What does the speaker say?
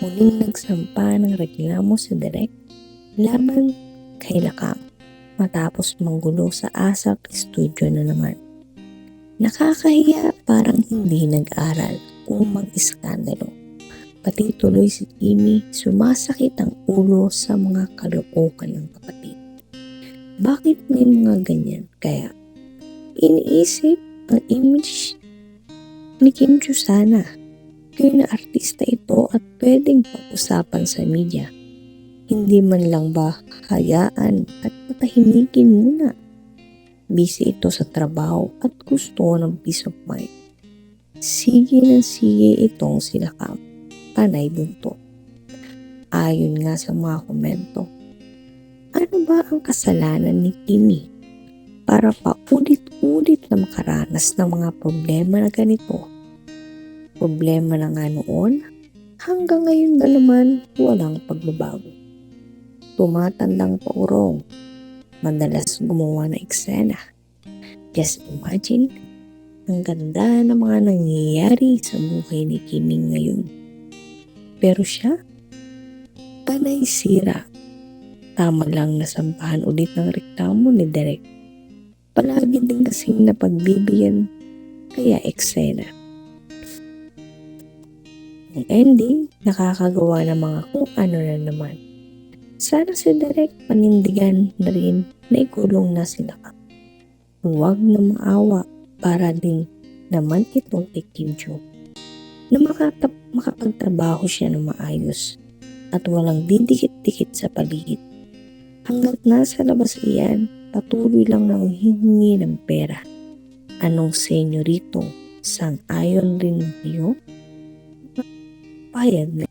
muling nagsampa ng reklamo sa direk laban kay Lakam matapos manggulo sa ASAP Studio na naman. Nakakahiya parang hindi nag-aral o mag-iskandalo. Pati tuloy si Kimi sumasakit ang ulo sa mga kalookan ng kapatid. Bakit may mga ganyan? Kaya iniisip ang image ni Kim Chu Kaya na artista ito at pwedeng pag-usapan sa media. Hindi man lang ba hayaan at patahimikin muna. Busy ito sa trabaho at gusto ng peace of mind. Sige ng sige itong sila Kam. Panay bunto. Ayon nga sa mga komento. Ano ba ang kasalanan ni Kimi para pa ulit-ulit na makaranas ng mga problema na ganito? Problema na nga noon, hanggang ngayon na naman walang pagbabago. Tumatandang paurong, madalas gumawa ng eksena. Just imagine, ang ganda ng mga nangyayari sa buhay ni Kimi ngayon. Pero siya, panay sira. Tama lang nasampahan ulit ng reklamo ni Derek. Palagi din kasing napagbibigyan, kaya eksena. Ang ending, nakakagawa ng mga kung ano na naman. Sana si Derek panindigan na rin na ikulong na sila ka. Huwag na maawa para din naman itong kay Kim Jo. Na makatap, makapagtrabaho siya ng maayos at walang didikit-dikit sa paligid. Hanggat nasa labas iyan, patuloy lang na hihingi ng pera. Anong senyorito, sang ayon rin 发言呢